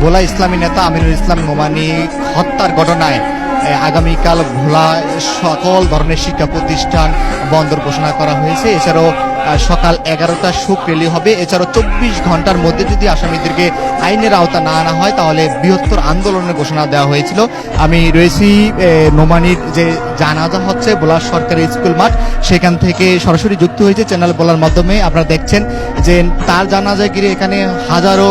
ভোলা ইসলামী নেতা আমিনুল ইসলাম নোমানি হত্যার ঘটনায় আগামীকাল ভোলা সকল ধরনের শিক্ষা প্রতিষ্ঠান বন্দর ঘোষণা করা হয়েছে। এছাড়াও সকাল এগারোটা শোক র্যালি হবে। এছাড়াও চব্বিশ ঘণ্টার মধ্যে যদি আসামিদেরকে আইনের আওতা না আনা হয়, তাহলে বৃহত্তর আন্দোলনের ঘোষণা দেওয়া হয়েছিল। আমি রয়েছি নোমানির যে জানাজা হচ্ছে, বোলার সরকারি স্কুল মাঠ, সেখান থেকে সরাসরি যুক্ত হয়েছে চ্যানেল বলার মাধ্যমে। আপনারা দেখছেন যে তার জানাজায় গিরে এখানে হাজারো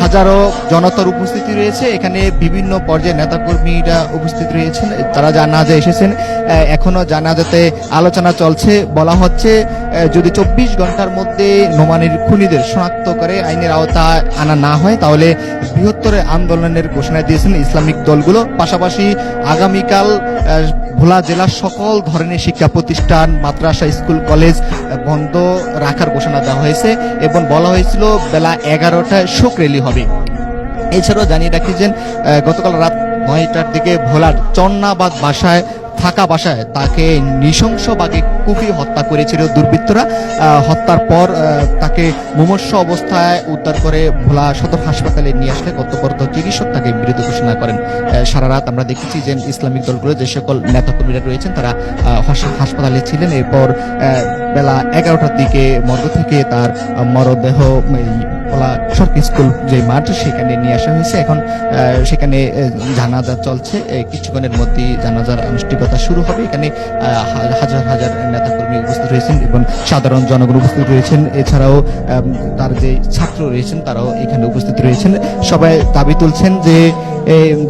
হাজারো জনতার উপস্থিতি রয়েছে। এখানে বিভিন্ন পর্যায়ে নেতাকর্মীরা উপস্থিত রয়েছেন। তারা জানাজা এসেছেন। এখনও জানাজাতে আলোচনা চলছে। বলা হচ্ছে যদি চব্বিশ ঘণ্টার মধ্যে নোমানির খুনিদের শনাক্ত করে আইনের আওতা আনা না হয়, তাহলে বৃহত্তর আন্দোলনের ঘোষণা দিয়েছেন ইসলামিক দলগুলো। পাশাপাশি আগামীকাল ভোলা জেলার সকল ধরনের শিক্ষা প্রতিষ্ঠান, মাদ্রাসা, স্কুল, কলেজ বন্ধ রাখার ঘোষণা দেওয়া হয়েছে এবং বলা হয়েছিল বেলা এগারোটায় শোক র্যালি হবে। এছাড়াও জানিয়ে রাখি যে গতকাল রাত নয়টার দিকে ভোলার চন্নাবাদ বাসায় থাকা বাসায় তাকে নৃশংস নৃশংসভাবে কুপি হত্যা করেছিল দুর্বৃত্তরা। হত্যার পর তাকে মুমূর্ষ অবস্থায় উদ্ধার করে ভোলা সদর হাসপাতালে নিয়ে আসলে কর্তব্যরত চিকিৎসক তাকে মৃত ঘোষণা করেন। সারা রাত আমরা দেখেছি যে ইসলামিক দলগুলো যে সকল নেতাকর্মীরা রয়েছেন, তারা হাসপাতালে ছিলেন। এরপর বেলা এগারোটার দিকে মর্গ থেকে তার মরদেহ ওলা সরকারি স্কুল যে মাঠ, সেখানে নিয়ে আসা হয়েছে। এখন সেখানে জানাজা চলছে। কিছুক্ষণের মধ্যেই জানাজার আনুষ্ঠানিকতা শুরু হবে। এখানে হাজার হাজার নেতাকর্মী উপস্থিত রয়েছেন এবং সাধারণ জনগণ উপস্থিত রয়েছেন। এছাড়াও তার যে ছাত্র রয়েছেন, তারাও এখানে উপস্থিত রয়েছেন। সবাই দাবি তুলছেন যে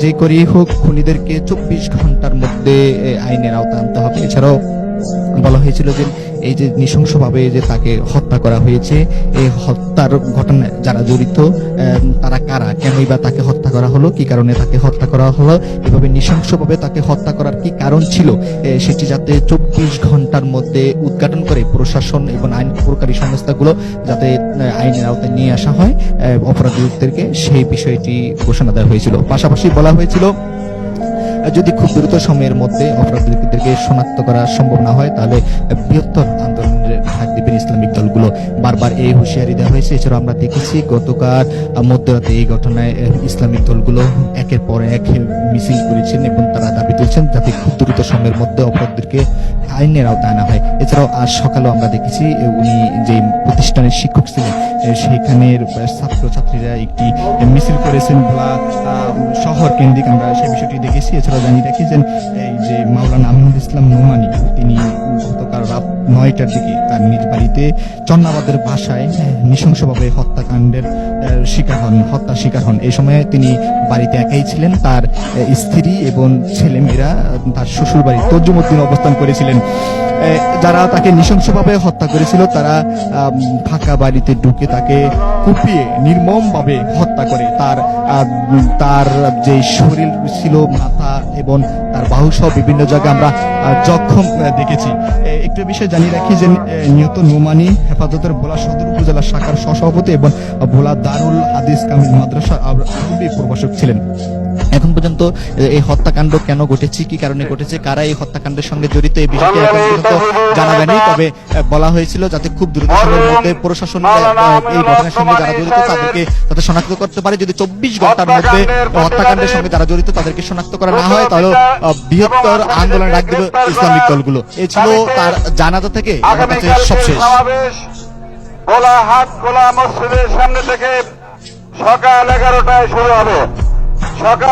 যে করেই হোক, খুনিদেরকে চব্বিশ ঘণ্টার মধ্যে আইনের আওতা আনতে হবে। এছাড়াও বলা হয়েছিল যে এই যে নৃশংসভাবে যে তাকে হত্যা করা হয়েছে, এই হত্যার ঘটনায় যারা জড়িত তারা কারা? কেনই বা তাকে হত্যা করা হলো? কি কারণে তাকে হত্যা করা হলো? এভাবে নৃশংসভাবে তাকে হত্যা করার কি কারণ ছিল? সেটি যাতে চব্বিশ ঘণ্টার মধ্যে উদ্ঘাটন করে প্রশাসন এবং আইন প্রকারী সংস্থাগুলো যাতে আইনের আওতায় নিয়ে আসা হয় অপরাধীদেরকে সেই বিষয়টি ঘোষণা দেওয়া হয়েছিল। পাশাপাশি বলা হয়েছিল যদি খুব দ্রুত সময়ের মধ্যে অপরাধীদেরকে শনাক্ত করা সম্ভব না হয় তাহলে বৃহত্তর আন্দোলনের ভাগ দিবেন ইসলামিক দলগুলো। বারবার এই হুঁশিয়ারি দেওয়া হয়েছে। এছাড়াও আমরা দেখেছি গতকাল মধ্যরাতে এই ঘটনায় ইসলামিক দলগুলো একের পর এক মিছিল করেছেন এবং তারা দাবি তুলছেন যাতে খুব দ্রুত সময়ের মধ্যে অপরাধীদেরকে আইনের আওতায় আনা হয়। এছাড়াও আজ সকালেও আমরা দেখেছি উনি যে প্রতিষ্ঠানের শিক্ষক ছিলেন সেখানের ছাত্রছাত্রীরা একটি মিছিল করেছেন আহ, শহর কেন্দ্রিক আমরা সেই বিষয়টি দেখেছি। এছাড়াও জানিয়ে রাখি যে এই যে মাওলানা আমিনুল ইসলাম নোমানি তিনি গতকাল রাত নয়টার দিকে তার নিজ বাড়িতে চন্নাবাদের আহ, নৃশংসভাবে হত্যাকাণ্ডের শিকার হন হত্যা শিকার হন। এই সময় তিনি বাড়িতে একাই ছিলেন। তার স্ত্রী এবং ছেলেমেয়েরা তার শ্বশুর বাড়ি তর্জমুদ্দিন অবস্থান করেছিলেন। যারা তাকে নৃশংসভাবে হত্যা করেছিল তারা ফাঁকা বাড়িতে ঢুকে তাকে কুপিয়ে নির্মমভাবে হত্যা করে। তার তার যে শরীর ছিল মাথা এবং তার বাহু সহ বিভিন্ন জায়গায় আমরা জখম দেখেছি। একটু বিষয় জানিয়ে রাখি যে নিহত নোমানি হেফাজতের ভোলা সদর উপজেলা শাখার সহসভাপতি এবং ভোলা দারুল আদিস কামিল মাদ্রাসা আরবি প্রভাষক ছিলেন। এখন পর্যন্ত এই হত্যাকাণ্ড কেন ঘটেছে কি কারণে ঘটেছে কারা এই হত্যাকাণ্ডের সঙ্গে জড়িত এই বিষয়টি এখন পর্যন্ত জানা যায়নি। তবে বলা হয়েছিল যাতে খুব দ্রুত সময়ের মধ্যে প্রশাসন এই ঘটনার সঙ্গে যারা জড়িত তাদেরকে যাতে শনাক্ত করতে পারে। যদি চব্বিশ ঘণ্টার মধ্যে হত্যাকাণ্ডের সঙ্গে যারা জড়িত তাদেরকে শনাক্ত করা না হয় তাহলে বৃহত্তর আন্দোলন ডাক দেবে ইসলামিক দলগুলো। এই ছিল তার জানাজা থেকে আমার কাছে সবশেষ গোলা হাট গোলা মসজিদের সামনে থেকে সকাল এগারোটায় শুরু হবে। সকাল